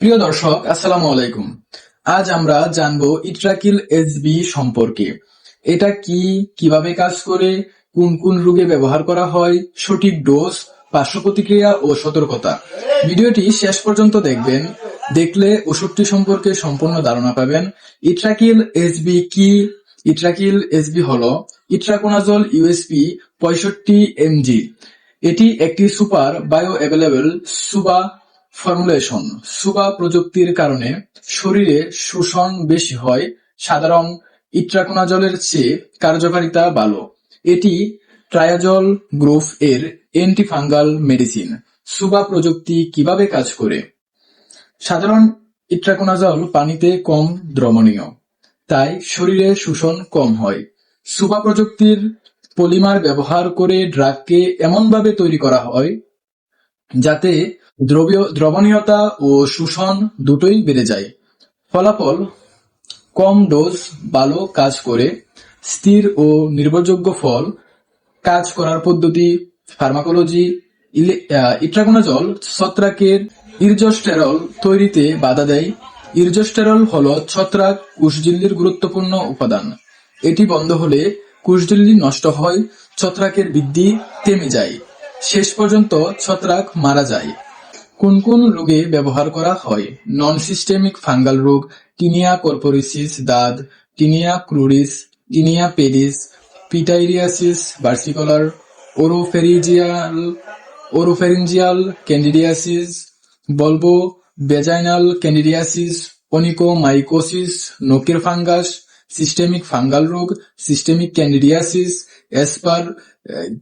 প্রিয় দর্শক, আসসালামু আলাইকুম। আজ আমরা জানব ইট্রাকিল এসবি সম্পর্কে। এটা কি, কীভাবে কাজ করে, কোন কোন রোগে ব্যবহার করা হয়, সঠিক ডোজ পার্শ্ব প্রতিক্রিয়া ও সতর্কতা। ভিডিওটি শেষ পর্যন্ত দেখবেন, দেখলে ওষুধটি সম্পর্কে সম্পূর্ণ ধারণা পাবেন, ইট্রাকিল এসবি কি? ইট্রাকিল এসবি হলো ইট্রাকোনাজল ইউএসপি পঁয়ষট্টি এমজি। এটি একটি super bio available SUBA formulation SUBA প্রযুক্তির কারণে শরীরে শোষণ বেশি হয় সাধারণ ইট্রাকোনাজলের চেয়ে কার্যকারিতা ভালো। এটি ট্রায়াজল গ্রুপ এর অ্যান্টিফাঙ্গাল মেডিসিন সুবা প্রযুক্তি কীভাবে কাজ করে? সাধারণ ইট্রাকোনাজল পানিতে কম দ্রবণীয়, তাই শরীরে শোষণ কম হয়। সুবা প্রযুক্তির পলিমার ব্যবহার করে ড্রাগকে এমনভাবে তৈরি করা হয় যাতে দ্রবীয়, দ্রবণীয়তা ও শোষণ দুটোই বেড়ে যায়। ফলাফল, কম ডোজ ভালো কাজ করে, স্থির ও নির্ভরযোগ্য ফল কাজ করার পদ্ধতি, ফার্মাকোলজি ইট্রাগোনাজল, ছত্রাকের ইরজোস্টেরল তৈরিতে বাধা দেয়। ইরজোস্টেরল হল ছত্রাক কোষঝিল্লির গুরুত্বপূর্ণ উপাদান। এটি বন্ধ হলে কোষঝিল্লি নষ্ট হয়, ছত্রাকের বৃদ্ধি থেমে যায়। শেষ পর্যন্ত ছত্রাক মারা যায়। কোন কোন রোগে ব্যবহার করা হয়? নন সিস্টেমিক ফাঙ্গাল রোগ, টিনিয়া কর্পোরিসিস, দাঁত, tinea cruris, tinea pedis pityriasis versicolor, oropharyngeal, oropharyngeal candidiasis, বলব বেজাইনাল ক্যান্ডিডিয়াসিস, অনিকোমাইকোসিস, নখের ফাঙ্গাস সিস্টেমিক ফাঙ্গাল রোগ systemic candidiasis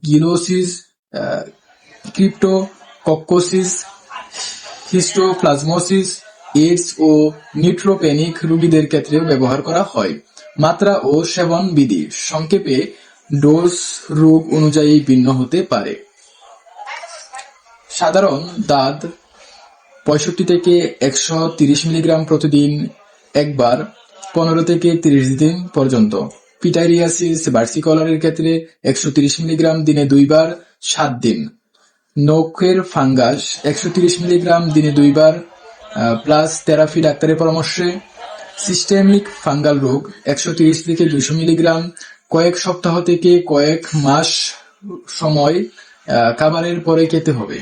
aspergillosis cryptococcosis, histoplasmosis, AIDS ও নিউট্রোপেনিক রোগীদের ক্ষেত্রেও ব্যবহার করা হয়। মাত্রা ও সেবন বিধি সংক্ষেপে ডোজ রোগ অনুযায়ী ভিন্ন হতে পারে। সাধারণ দাঁত পঁয়ষট্টি থেকে একশো তিরিশ মিলিগ্রাম প্রতিদিন, একবার পনেরো থেকে তিরিশ দিন পর্যন্ত। পিটাইরিয়াসিস ভার্সিকলারের ক্ষেত্রে একশো তিরিশ মিলিগ্রাম দিনে দুইবার সাত দিন। নখের ফাঙ্গাস, একশো তিরিশ মিলিগ্রাম দিনে দুইবার প্লাস থেরাপি ডাক্তারের পরামর্শে। সিস্টেমিক ফাঙ্গাল রোগ, একশো তিরিশ থেকে দুইশো মিলিগ্রাম, কয়েক সপ্তাহ থেকে কয়েক মাস সময় খাবারের পরে খেতে হবে।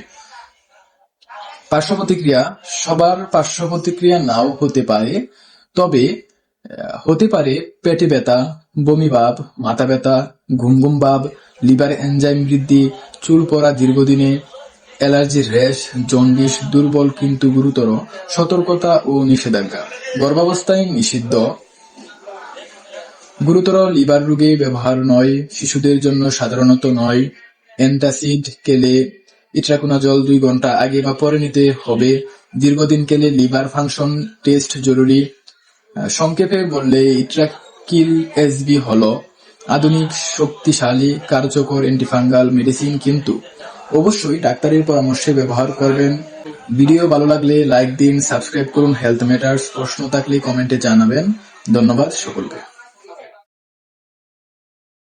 পার্শ্ব প্রতিক্রিয়া সবার পার্শ্ব প্রতিক্রিয়া নাও হতে পারে, তবে হতে পারে পেটে ব্যথা, বমি ভাব, মাথা ব্যথা, ঘুম ঘুম ভাব লিভার এনজাইম বৃদ্ধি, চুল পড়া দীর্ঘদিনে অ্যালার্জির র্যাশ, জন্ডিস দুর্বল কিন্তু গুরুতর, সতর্কতা ও নিষেধাজ্ঞা। গর্ভাবস্থায় নিষিদ্ধ। গুরুতর লিভার রোগে ব্যবহার নয়, শিশুদের জন্য সাধারণত নয়। অ্যান্টাসিড কেলে ইট্রাকোনা জল দুই ঘণ্টা আগে বা পরে নিতে হবে। দীর্ঘদিন কেলে লিভার ফাংশন টেস্ট জরুরি। সংক্ষেপে বললে ইট্রাকিল এসবি হলো আধুনিক, শক্তিশালী, কার্যকর অ্যান্টিফাঙ্গাল মেডিসিন কিন্তু অবশ্যই ডাক্তারের পরামর্শে ব্যবহার করবেন। ভিডিও ভালো লাগলে লাইক দিন সাবস্ক্রাইব করুন। হেলথ ম্যাটার্স প্রশ্ন থাকলে কমেন্টে জানাবেন। ধন্যবাদ সকলকে।